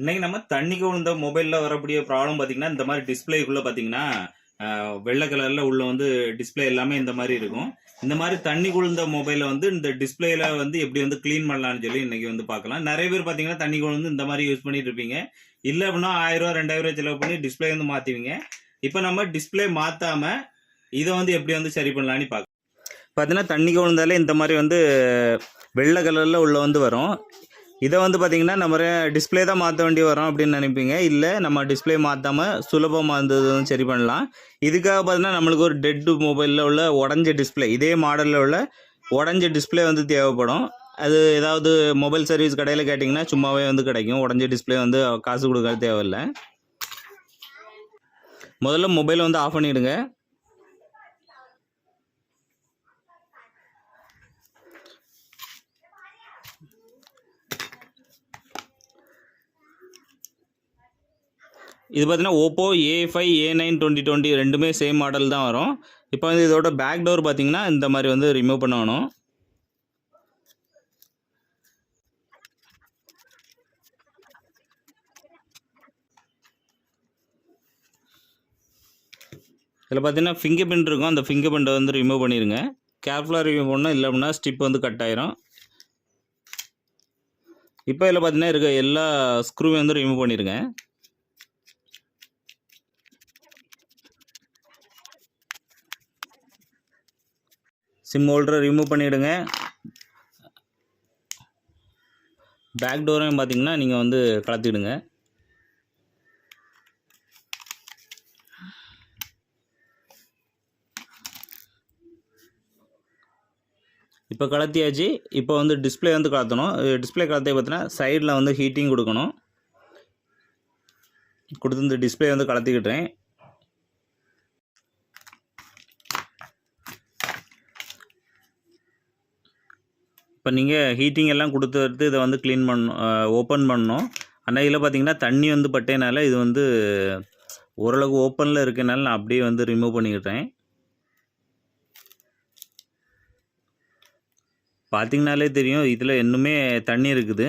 இன்னைக்கு நம்ம தண்ணிக்கு விழுந்த மொபைலில் வரக்கூடிய ப்ராப்ளம் பார்த்தீங்கன்னா இந்த மாதிரி டிஸ்பிளேக்குள்ளே பார்த்தீங்கன்னா வெள்ளை கலரில் உள்ள வந்து டிஸ்பிளே எல்லாமே இந்த மாதிரி இருக்கும். இந்த மாதிரி தண்ணி குழுந்த மொபைலை வந்து இந்த டிஸ்பிளேல வந்து எப்படி வந்து க்ளீன் பண்ணலாம்னு சொல்லி இன்னைக்கு வந்து பார்க்கலாம். நிறைய பேர் பார்த்தீங்கன்னா தண்ணி குழுந்து இந்த மாதிரி யூஸ் பண்ணிட்டு இருப்பீங்க. இல்லை அப்படின்னா ஆயிரம் ரூபா ரெண்டாயிரம் ரூபா செலவு பண்ணி டிஸ்பிளே வந்து மாற்றுவீங்க இப்போ நம்ம டிஸ்பிளே மாற்றாமல் இதை வந்து எப்படி வந்து சரி பண்ணலாம்னு பார்க்கலாம் பார்த்தீங்கன்னா தண்ணி குழுந்தாலே இந்த மாதிரி வந்து வெள்ளை கலரில் உள்ள வந்து வரும். இதை வந்து பார்த்தீங்கன்னா நம்ம டிஸ்பிளே தான் மாற்ற வேண்டி வரோம் அப்படின்னு நினைப்பீங்க. இல்லை நம்ம டிஸ்பிளே மாற்றாமல் சுலபமாக இருந்ததும் சரி பண்ணலாம். இதுக்காக பார்த்தீங்கன்னா நம்மளுக்கு ஒரு டெட்டு மொபைலில் உள்ள உடஞ்ச டிஸ்பிளே இதே மாடலில் உள்ள உடஞ்ச டிஸ்பிளே வந்து தேவைப்படும். அது ஏதாவது மொபைல் சர்வீஸ் கடையில் கேட்டிங்கன்னா சும்மாவே வந்து கிடைக்கும். உடஞ்ச டிஸ்பிளே வந்து காசு கொடுக்க தேவையில்லை. முதல்ல மொபைலை வந்து ஆஃப் பண்ணிவிடுங்க இது பார்த்தீங்கன்னா Oppo A five A nine twenty twenty ரெண்டுமே சேம் மாடல் தான் வரும். இப்போ வந்து இதோட பேக் டோர் பார்த்தீங்கன்னா இந்த மாதிரி வந்து ரிமூவ் பண்ணணும். இதில் பார்த்தீங்கன்னா ஃபிங்கர் பிரிண்ட் இருக்கும். அந்த ஃபிங்கர் பிரிண்ட்டை வந்து ரிமூவ் பண்ணிடுங்க கேர்ஃபுல்லாக ரிமூவ் பண்ணால் இல்லை அப்படின்னா ஸ்டிப் வந்து கட் ஆயிரும். இப்போ இதில் பார்த்தீங்கன்னா இருக்க எல்லா ஸ்க்ரூவையும் வந்து ரிமூவ் பண்ணிடுங்க சிம் ஹோல்டரை ரிமூவ் பண்ணிவிடுங்க பேக் டோரையும் பார்த்தீங்கன்னா நீங்கள் வந்து கலத்திடுங்க இப்போ கலத்தியாச்சு இப்போ வந்து டிஸ்ப்ளே வந்து கலத்தணும் டிஸ்ப்ளே கலத்தே பார்த்தீங்கன்னா சைடில் வந்து ஹீட்டிங் கொடுக்கணும். கொடுத்து இந்த டிஸ்ப்ளே வந்து கலத்திக்கிட்டேன் இப்போ நீங்கள் ஹீட்டிங் எல்லாம் கொடுத்துட்டு இதை வந்து க்ளீன் பண்ணணும் ஓப்பன் பண்ணணும். ஆனால் இதில் பார்த்தீங்கன்னா தண்ணி வந்து பட்டேனால இது வந்து ஓரளவுக்கு ஓப்பனில் இருக்கனால நான் அப்படியே வந்து ரிமூவ் பண்ணிக்கிட்டேன். பார்த்தீங்கனாலே தெரியும் இதில் இன்னுமே தண்ணி இருக்குது.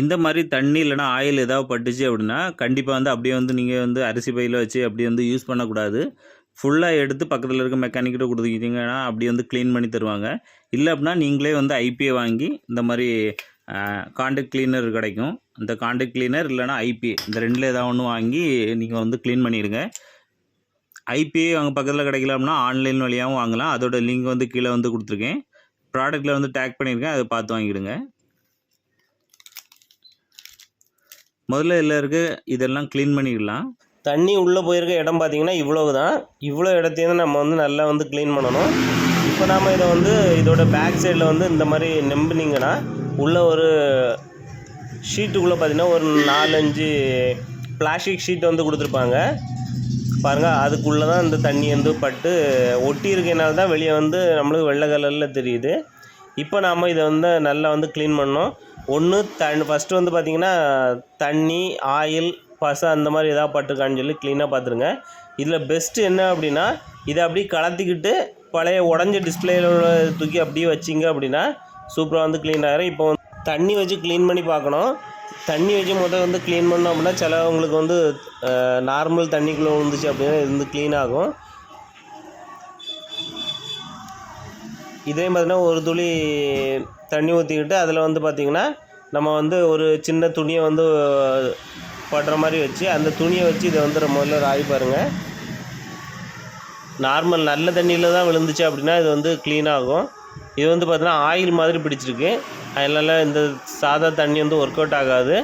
இந்த மாதிரி தண்ணி இல்லைனா ஆயில் ஏதாவது பட்டுச்சு அப்படின்னா கண்டிப்பாக வந்து அப்படியே வந்து நீங்கள் வந்து அரிசி பையில் வச்சு அப்படியே வந்து யூஸ் பண்ணக்கூடாது. ஃபுல்லாக எடுத்து பக்கத்தில் இருக்க மெக்கானிக்கிட்ட கொடுத்துக்கிட்டிங்கன்னா அப்படி வந்து க்ளீன் பண்ணி தருவாங்க. இல்லை அப்படின்னா நீங்களே வந்து ஐபிஐ வாங்கி இந்த மாதிரி காண்டக்ட் க்ளீனர் கிடைக்கும். இந்த காண்டக்ட் க்ளீனர் இல்லைனா ஐபிஐ இந்த ரெண்டில் ஏதாவது ஒன்று வாங்கி நீங்கள் வந்து க்ளீன் பண்ணிடுங்க. ஐபிஐ அங்கே பக்கத்தில் கிடைக்கல அப்படின்னா ஆன்லைன் வழியாகவும் வாங்கலாம். அதோட லிங்க் வந்து கீழே வந்து கொடுத்துருக்கேன். ப்ராடக்ட்டில் வந்து டேக் பண்ணியிருக்கேன். அதை பார்த்து வாங்கிடுங்க. முதல்ல இதில் இருக்க இதெல்லாம் க்ளீன் பண்ணிடலாம். தண்ணி உள்ளே போயிருக்க இடம் பார்த்தீங்கன்னா இவ்வளவு தான் இவ்வளோ இடத்தையும் நம்ம வந்து நல்லா வந்து க்ளீன் பண்ணணும். இப்போ நாம் இதை வந்து இதோட பேக் சைடில் வந்து இந்த மாதிரி நம்பினீங்கன்னா உள்ளே ஒரு ஷீட்டுக்குள்ளே பார்த்தீங்கன்னா ஒரு நாலஞ்சு பிளாஸ்டிக் ஷீட் வந்து கொடுத்துருப்பாங்க. பாருங்கள் அதுக்குள்ளே தான் இந்த தண்ணி வந்து பட்டு ஒட்டி இருக்கனால தான் வெளியே வந்து நம்மளுக்கு வெள்ளை கலரில் தெரியுது. இப்போ நாம் இதை வந்து நல்லா வந்து க்ளீன் பண்ணோம் ஒன்று தண் ஃபஸ்ட்டு வந்து பார்த்திங்கன்னா தண்ணி ஆயில் பசை அந்த மாதிரி எதாவது பட்டுருக்கான்னு சொல்லி க்ளீனாக பார்த்துருங்க இதில் பெஸ்ட்டு என்ன அப்படின்னா இதை அப்படியே கலத்திக்கிட்டு பழைய உடஞ்ச டிஸ்பிளேல தூக்கி அப்படியே வச்சிங்க அப்படின்னா சூப்பராக வந்து க்ளீன் ஆகிரும் இப்போ வந்து தண்ணி வச்சு க்ளீன் பண்ணி பார்க்கணும். தண்ணி வச்சு முதல் வந்து க்ளீன் பண்ணோம் அப்படின்னா சிலவங்களுக்கு வந்து நார்மல் தண்ணிக்குள்ளே விழுந்துச்சு அப்படின்னா இது வந்து க்ளீன் ஆகும். இதே பார்த்தீங்கன்னா ஒரு துளி தண்ணி ஊற்றிக்கிட்டு அதில் வந்து பார்த்திங்கன்னா நம்ம வந்து ஒரு சின்ன துணியை வந்து படுற மாதிரி வச்சு அந்த துணியை வச்சு இதை வந்து முதல்ல ராய் பாருங்கள் நார்மல் நல்ல தண்ணியில் தான் விழுந்துச்சு அப்படின்னா இது வந்து க்ளீனாகும் இது வந்து பார்த்தீங்கன்னா ஆயில் மாதிரி பிடிச்சிருக்கு. அதனால இந்த சாதா தண்ணி வந்து ஒர்க் அவுட் ஆகாது.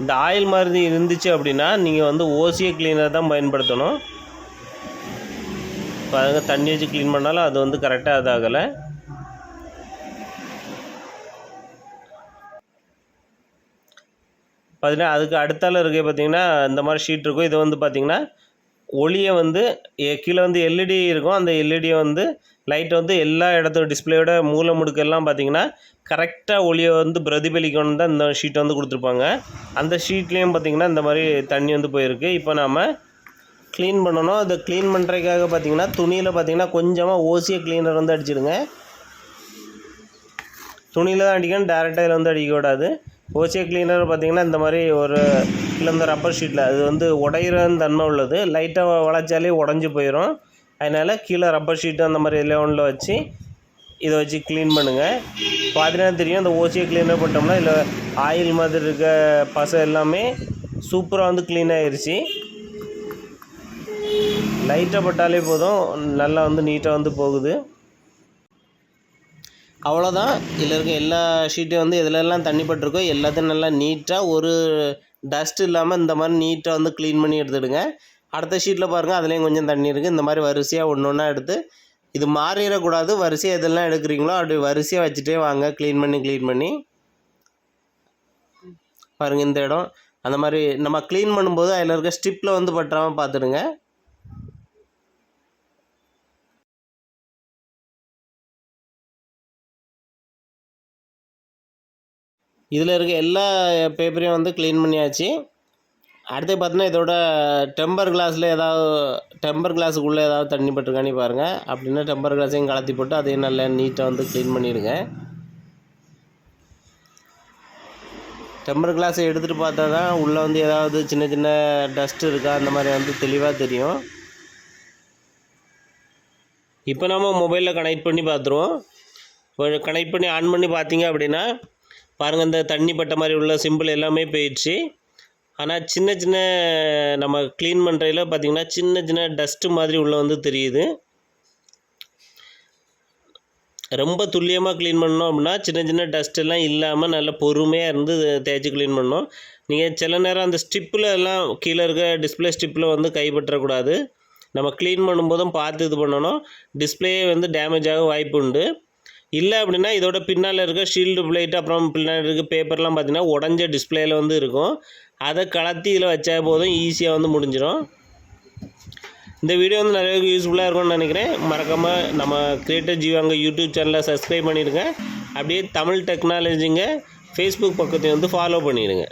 இந்த ஆயில் மாதிரி இருந்துச்சு அப்படின்னா நீங்கள் வந்து ஓசிய க்ளீனர் தான் பயன்படுத்தணும். பாருங்க தண்ணி வச்சு க்ளீன் பண்ணாலும் அது வந்து கரெக்டாக இதாகலை பார்த்தீங்கன்னா அதுக்கு அடுத்தால இருக்க பார்த்தீங்கன்னா இந்த மாதிரி ஷீட் இருக்கும். இது வந்து பார்த்தீங்கன்னா ஒளியை வந்து எ- கீழே வந்து எல்இடி இருக்கும். அந்த எல்இடியை வந்து லைட் வந்து எல்லா இடத்தோட டிஸ்பிளேயோட மூல முடுக்கெல்லாம் பார்த்தீங்கன்னா கரெக்டாக ஒளியை வந்து பிரதிபலிக்கணும் தான் இந்த ஷீட்டை வந்து கொடுத்துருப்பாங்க. அந்த ஷீட்லேயும் பார்த்தீங்கன்னா இந்த மாதிரி தண்ணி வந்து போயிருக்கு. இப்போ நாம் க்ளீன் பண்ணணும். அதை க்ளீன் பண்ணுறதுக்காக பார்த்தீங்கன்னா துணியில் பார்த்தீங்கன்னா கொஞ்சமாக ஓசியை க்ளீனர் வந்து அடிச்சிடுங்க துணியில் தான் அடிக்கணும். டேரெக்டாக இதில் வந்து அடிக்கக்கூடாது. ஓசிய க்ளீனர் பார்த்திங்கன்னா இந்த மாதிரி ஒரு இல்லை இந்த ரப்பர் ஷீட்டில் அது வந்து உடையிற தன்மை உள்ளது. லைட்டாக வளைச்சாலே உடஞ்சி போயிடும் அதனால் கீழே ரப்பர் ஷீட்டு அந்த மாதிரி எல்லாம் ஒன்றில் வச்சு இதை வச்சு க்ளீன் பண்ணுங்கள் பார்த்தீங்கன்னா தெரியும் இந்த ஓசியை க்ளீனர் பண்ணிட்டோம்னா இல்லை ஆயில் மாதிரி இருக்க பசை எல்லாமே சூப்பராக வந்து க்ளீன் ஆகிருச்சு லைட்டாக பட்டாலே போதும் நல்லா வந்து நீட்டாக வந்து போகுது. அவ்வளோதான் இதில் இருக்க எல்லா ஷீட்டையும் வந்து எதுலெல்லாம் தண்ணி பட்டிருக்கோ எல்லாத்தையும் நல்லா நீட்டாக ஒரு டஸ்ட் இல்லாமல் இந்த மாதிரி நீட்டாக வந்து க்ளீன் பண்ணி எடுத்துடுங்க. அடுத்த ஷீட்டில் பாருங்கள் அதுலேயும் கொஞ்சம் தண்ணி இருக்குது இந்த மாதிரி வரிசையாக ஒன்று ஒன்றா எடுத்து இது மாறிடக்கூடாது. வரிசையாக எதெல்லாம் எடுக்கிறீங்களோ அப்படி வரிசையாக வச்சுட்டே வாங்க. க்ளீன் பண்ணி க்ளீன் பண்ணி. பாருங்கள் இந்த இடம். அந்த மாதிரி நம்ம க்ளீன் பண்ணும்போது அதில் இருக்க ஸ்டிப்பில் வந்து பற்றாமல் பார்த்துடுங்க. இதில் இருக்க எல்லா பேப்பரையும் வந்து க்ளீன் பண்ணியாச்சு. அடுத்து பார்த்தீங்கன்னா இதோட டெம்பர் கிளாஸில் ஏதாவது டெம்பர் கிளாஸுக்குள்ளே ஏதாவது தண்ணி பட்டிருக்கான்னு பாருங்கள் அப்படின்னா டெம்பர் கிளாஸையும் கலத்தி போட்டு அதையும் நல்லா நீட்டாக வந்து க்ளீன் பண்ணிடுங்க. டெம்பர் கிளாஸை எடுத்துகிட்டு பார்த்தா தான் உள்ளே வந்து ஏதாவது சின்ன சின்ன டஸ்ட் இருக்கா அந்த மாதிரி வந்து தெளிவாக தெரியும். இப்போ நம்ம மொபைலில் கனெக்ட் பண்ணி பார்த்துருவோம். கனெக்ட் பண்ணி ஆன் பண்ணி பார்த்தீங்க அப்படின்னா பாருங்கள் இந்த தண்ணி பட்ட மாதிரி உள்ள சிம்பிள் எல்லாமே போயிடுச்சு. ஆனால் சின்ன சின்ன நம்ம க்ளீன் பண்ணுறதுல பார்த்தீங்கன்னா சின்ன சின்ன டஸ்ட்டு மாதிரி உள்ளே வந்து தெரியுது. ரொம்ப துல்லியமாக க்ளீன் பண்ணோம் அப்படின்னா சின்ன சின்ன டஸ்ட்டெல்லாம் இல்லாமல் நல்ல பொறுமையாக இருந்து தேய்ச்சி க்ளீன் பண்ணோம் நீங்கள் சில நேரம் அந்த ஸ்டிப்பில் எல்லாம் கீழே இருக்க டிஸ்பிளே ஸ்டிப்பில் வந்து கைப்பற்றக்கூடாது. நம்ம க்ளீன் பண்ணும்போதும் பார்த்து இது பண்ணணும். டிஸ்பிளே வந்து டேமேஜ் ஆக வாய்ப்பு உண்டு. இல்லை அப்படின்னா இதோட பின்னால் இருக்க ஷீல்டு பிளேட் அப்புறம் பின்னால் இருக்க பேப்பர்லாம் பார்த்தீங்கன்னா உடஞ்ச டிஸ்பிளேயில் வந்து இருக்கும். அதை கலத்தி இதில் வச்சா போதும் ஈஸியாக வந்து முடிஞ்சிடும். இந்த வீடியோ வந்து நிறைய யூஸ்ஃபுல்லாக இருக்கும்னு நினைக்கிறேன். மறக்காமல் நம்ம கிரியேட்டர் ஜீவாங்க யூடியூப் சேனலை சப்ஸ்கிரைப் பண்ணிவிடுங்க அப்படியே தமிழ் டெக்னாலஜிங்க ஃபேஸ்புக் பக்கத்தையும் வந்து ஃபாலோ பண்ணிவிடுங்க